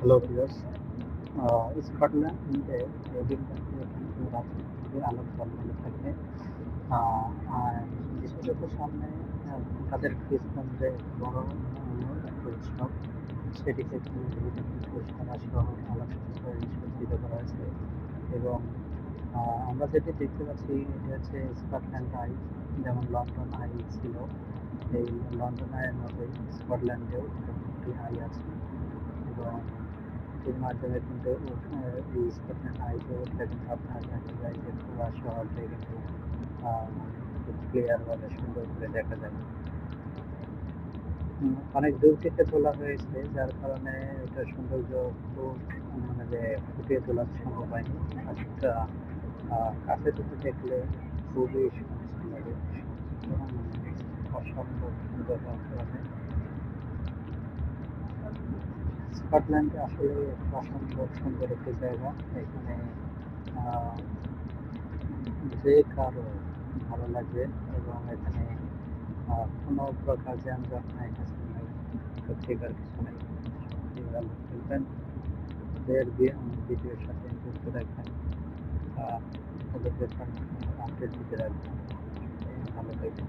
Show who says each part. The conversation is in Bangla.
Speaker 1: হ্যালো ভিউয়ার্স স্কটল্যান্ডে রাজনীতির আলোক জ্বলমানো থাকে আহ, আর বিশেষত সামনে তাদের খ্রিস্টানদের বড় আহ, একটা উৎসব সেটিকে পুরস্কার সহ সজ্জিত করা হয়েছে এবং আমরা যেটি দেখতে পাচ্ছি এটি হচ্ছে স্কটল্যান্ড আই যেমন লন্ডন আই ছিল এই লন্ডন আইয়ের মতোই স্কটল্যান্ডেও একটি আই আছে এর মাধ্যমে কিন্তু আহ, এই স্কটল্যান্ড আইতে উঠলে কিন্তু আপনার দেখা যায় যে পুরো শহরটাই কিন্তু ক্লিয়ারভাবে সুন্দর করে দেখা যায়। অনেক দূর থেকে তোলা হয়েছে যার কারণে এটা সৌন্দর্য খুব মানে যে ফুটিয়ে তোলা সম্ভব হয়নি। আচ্ছা কাছে থেকে দেখলে খুবই সুন্দর লাগে। অসম্ভব সুন্দর স্কটল্যান্ড আসলে অসম্ভব সুন্দর একটি জায়গা। এখানে যে কারও ভালো লাগবে এবং এখানে কোনো প্রকার যানজট নাই ক্ষতিকর কিছু নেই। ভালো খেলবেন এর ভিডিওর সাথে যুক্ত রাখবেন ওদের আপডেট দিতে রাখবেন ভালো থাকবেন।